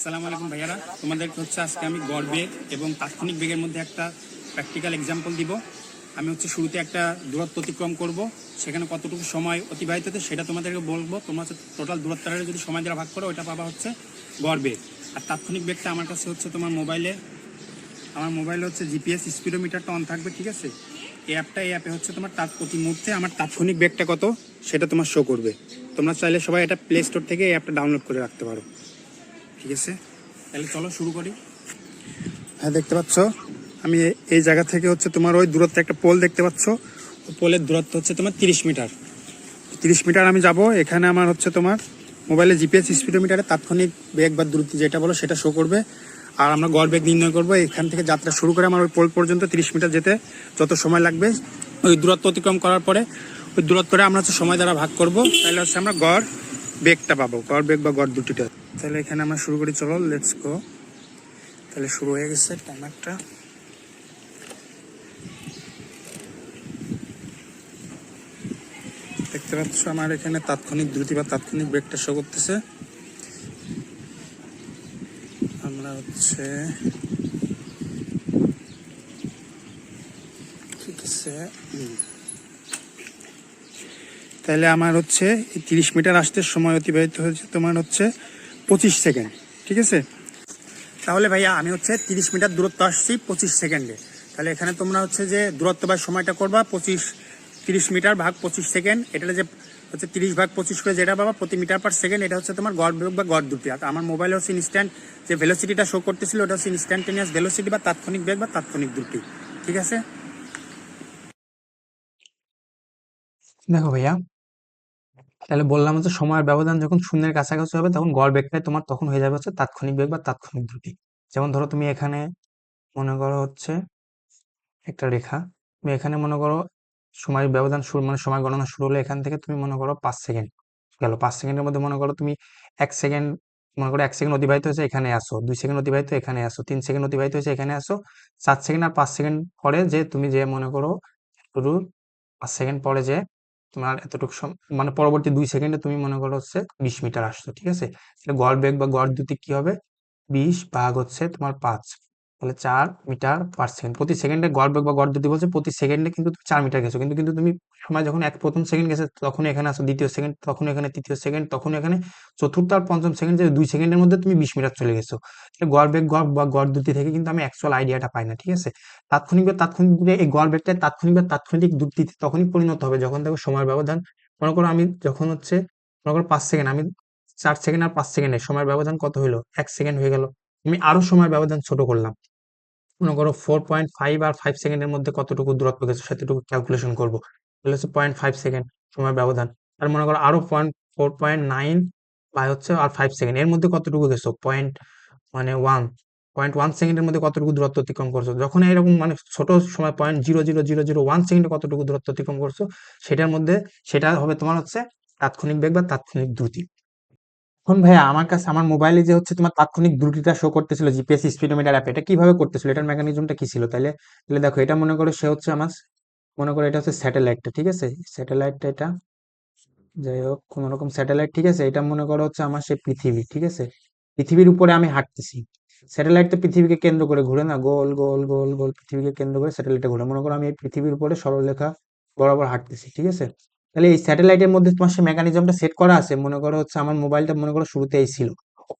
আসসালামু আলাইকুম ভাইয়ারা। তোমাদেরকে হচ্ছে আজকে আমি গড় বেগ এবং তাৎক্ষণিক বেগের মধ্যে একটা প্র্যাকটিক্যাল এক্সাম্পল দিব। আমি হচ্ছে শুরুতে একটা দূরত্ব অতিক্রম করব, সেখানে কতটুকু সময় অতিবাহিত হতে সেটা তোমাদেরকে বলব। তোমরা হচ্ছে টোটাল দূরত্বটা যদি সময় দ্বারা ভাগ করো ওটা পাবা হচ্ছে গড় বেগ। আর তাৎক্ষণিক বেগটা আমার কাছে হচ্ছে তোমার মোবাইলে, আমার মোবাইলে হচ্ছে জিপিএস স্পিডোমিটারটা অন থাকবে, ঠিক আছে? এই অ্যাপটা এই অ্যাপে হচ্ছে তোমার তাৎ প্রতি মুহূর্তে আমার তাৎক্ষণিক বেগটা কত সেটা তোমার শো করবে। তোমরা চাইলে সবাই এটা প্লে স্টোর থেকে এই অ্যাপটা ডাউনলোড করে রাখতে পারো। ঠিক আছে? তাহলে চলো শুরু করি। হ্যাঁ দেখতে পাচ্ছ? আমি এই জায়গা থেকে হচ্ছে তোমার ওই দূরত্বে একটা পোল দেখতে পাচ্ছ। ওই পোলের দূরত্ব হচ্ছে তোমার তিরিশ মিটার। তিরিশ মিটার আমি যাব। এখানে আমার হচ্ছে তোমার মোবাইলে জিপিএস স্পিডোমিটারে তাৎক্ষণিক বেগ বা দূরত্ব যেটা বলো সেটা শো করবে। আর আমরা গড় বেগ নির্ণয় করব। এখান থেকে যাত্রা শুরু করে আমার ওই পোল পর্যন্ত তিরিশ মিটার যেতে যত সময় লাগবে। ওই দূরত্ব অতিক্রম করার পরে ওই দূরত্বটা আমরা হচ্ছে সময় দ্বারা ভাগ করব। তাহলে হচ্ছে আমরা গড় বেগটা পাবো গড় বেগ বা গড় দুটিটা তাহলে এখানে আমরা শুরু করি, চলো লেটস গো তাহলে শুরু হয়ে গেছে টাইমারটা দেখতে পাচ্ছ আমার এখানে তাৎক্ষণিক দ্রুতি বা তাৎক্ষণিক ব্রেকটা শো করতেছে। আমরা হচ্ছে ঠিক আছে। তাহলে আমার হচ্ছে তিরিশ মিটার আসতে সময় অতিবাহিত হয়েছে তোমার হচ্ছে পঁচিশ সেকেন্ড, ঠিক আছে? তাহলে ভাইয়া আমি হচ্ছে তিরিশ মিটার দূরত্ব আসছি পঁচিশ সেকেন্ডে। তাহলে এখানে তোমরা হচ্ছে যে দূরত্ব বা সময়টা করবা, পঁচিশ, তিরিশ মিটার ভাগ পঁচিশ সেকেন্ড। এটা যে হচ্ছে তিরিশ ভাগ পঁচিশ করে যেটা পাবা প্রতি মিটার পার সেকেন্ড, এটা হচ্ছে তোমার গড় বেগ বা গড় দুটি। আর আমার মোবাইলে হচ্ছে ইনস্ট্যান্ট যে ভেলোসিটিটা শো করতেছিল, ওটা হচ্ছে ইনস্ট্যান্টেনিয়াস ভেলোসিটি বা তাৎক্ষণিক বেগ বা তাৎক্ষণিক দুটি, ঠিক আছে? দেখো ভাইয়া, তাহলে বললাম হচ্ছে সময়ের ব্যবধান যখন শূন্যের কাছাকাছি হবে, তখন গড় বেগটাই তোমার তখন হয়ে যাবে হচ্ছে তাৎক্ষণিক বেগ বা তাৎক্ষণিক দ্রুতি যেমন ধরো তুমি এখানে মনে করো হচ্ছে একটা রেখা, তুমি এখানে মনে করো সময়ের ব্যবধান শুরু মানে সময় গণনা শুরু হলে এখান থেকে তুমি মনে করো পাঁচ সেকেন্ড গেল। পাঁচ সেকেন্ডের মধ্যে মনে করো তুমি এক সেকেন্ড, মনে করো এক সেকেন্ড অতিবাহিত হয়েছে, এখানে আসো। দুই সেকেন্ড অতিবাহিত, এখানে আসো। তিন সেকেন্ড অতিবাহিত হয়েছে, এখানে আসো। সাত সেকেন্ড আর পাঁচ সেকেন্ড পরে যে তুমি যে মনে করো শুরু, পাঁচ সেকেন্ড পরে যে তোমার এতটুকু মানে পরবর্তী দুই সেকেন্ডে তুমি মনে করো হচ্ছে বিশ মিটার আসছো, ঠিক আছে? গড় বেগ বা গড় দ্রুতি কি হবে? বিশ ভাগ হচ্ছে তোমার পাঁচ। তাহলে চার মিটার পার সেকেন্ড প্রতি সেকেন্ডে গড় বেগ বা গড় যদি বলছে, প্রতি সেকেন্ডে কিন্তু তুমি চার মিটার গেছো কিন্তু কিন্তু তুমি সময় যখন এক প্রথম সেকেন্ড গেছে তখন এখানে আসো দ্বিতীয় সেকেন্ড তখন এখানে তৃতীয় সেকেন্ড তখন এখানে চতুর্থ আর পঞ্চম সেকেন্ড যে দুই সেকেন্ডের মধ্যে তুমি বিশ মিটার চলে গেছো তাহলে গড় বেগ, গড় বা গড় দ্রুতি থেকে কিন্তু আমি অ্যাকচুয়াল আইডিয়াটা পাই না, ঠিক আছে? তাৎক্ষণিক বা তাৎক্ষণিক এই গড় বেগটা তাৎক্ষণিক বা তাৎক্ষণিক দ্রুতিতে তখনই পরিণত হবে যখন দেখো সময়ের ব্যবধান। মনে করো আমি যখন হচ্ছে, মনে করো পাঁচ সেকেন্ড আমি চার সেকেন্ড আর পাঁচ সেকেন্ডে সময়ের ব্যবধান কত হলো এক সেকেন্ড হয়ে গেল। আমি আরও সময়ের ব্যবধান ছোট করলাম। মনে করো ফোর পয়েন্ট ফাইভ আর ফাইভ সেকেন্ডের মধ্যে কতটুকু দূরত্ব গেছে সেতটুকু ক্যালকুলেশন করব। তাহলে হচ্ছে পয়েন্ট ফাইভ সেকেন্ড সময় ব্যবধান। আর মনে করো আরও পয়েন্ট ফোর পয়েন্ট নাইন বা হচ্ছে আর ফাইভ সেকেন্ড এর মধ্যে কতটুকু গেছো? পয়েন্ট মানে ওয়ান পয়েন্ট ওয়ান সেকেন্ডের মধ্যে কতটুকু দূরত্ব অতিক্রম করছ? যখন এরকম মানে ছোট সময় point zero zero zero zero one সেকেন্ডে কতটুকু দূরত্ব অতিক্রম করছ, সেটার মধ্যে সেটা হবে তোমার হচ্ছে তাৎক্ষণিক বেগ বা তাৎক্ষণিক দ্রুতি। এখন ভাইয়া আমার কাছে, আমার মোবাইলে যে হচ্ছে তোমার তাৎক্ষণিক দ্রুতিটা শো করতেছিল জিপিএস স্পিডোমিটার অ্যাপ এটা কীভাবে করতেছিল? এটার মেকানিজমটা কি ছিল? তাহলে তাহলে দেখো, এটা মনে করো সে হচ্ছে আমার, মনে করো এটা হচ্ছে স্যাটেলাইটটা ঠিক আছে? স্যাটেলাইটটা এটা, যাই হোক, কোন রকম স্যাটেলাইট ঠিক আছে? এটা মনে করো হচ্ছে আমার সে পৃথিবী, ঠিক আছে? পৃথিবীর উপরে আমি হাঁটতেছি। স্যাটেলাইট তো পৃথিবীকে কেন্দ্র করে ঘুরে না, গোল গোল গোল গোল, পৃথিবীকে কেন্দ্র করে স্যাটেলাইটে ঘুরে। মনে করো আমি এই পৃথিবীর উপরে সরলরেখা বরাবর হাঁটতেছি, ঠিক আছে? তাহলে এই স্যাটেলাইটের মধ্যে তোমার সে মেকানিজমটা সেট করা আছে, মনে করো হচ্ছে আমার মোবাইলটা মনে করো শুরুতেই ছিল।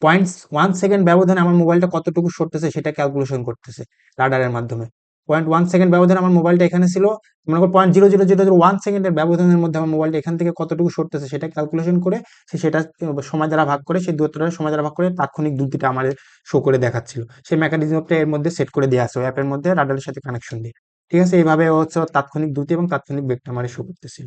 পয়েন্ট ওয়ান সেকেন্ড ব্যবধানে আমার মোবাইলটা কতটুকু সরতেছে সেটা ক্যালকুলেশন করতেছে রাডারের মাধ্যমে। পয়েন্ট ওয়ান সেকেন্ড ব্যবধানে আমার মোবাইলটা এখানে ছিল, মনে করো point zero zero zero zero one সেকেন্ডের ব্যবধানের মধ্যে আমার মোবাইলটা এখান থেকে কতটুকু সরতেছে সেটা ক্যালকুলেশন করে সে সেটা সময় দ্বারা ভাগ করে সেই দূরত্বটা সময় দ্বারা ভাগ করে তাৎক্ষণিক দ্রুতিটা আমাদের শো করে দেখাচ্ছিল। সেই মেকানিজমটা এর মধ্যে সেট করে দেওয়া আছে অ্যাপের মধ্যে রাডারের সাথে কানেকশন দিয়ে। ঠিক আছে, এইভাবে হচ্ছে তাৎক্ষণিক দ্রুতি এবং তাৎক্ষণিক বেগটা আমার শো করতেছিল।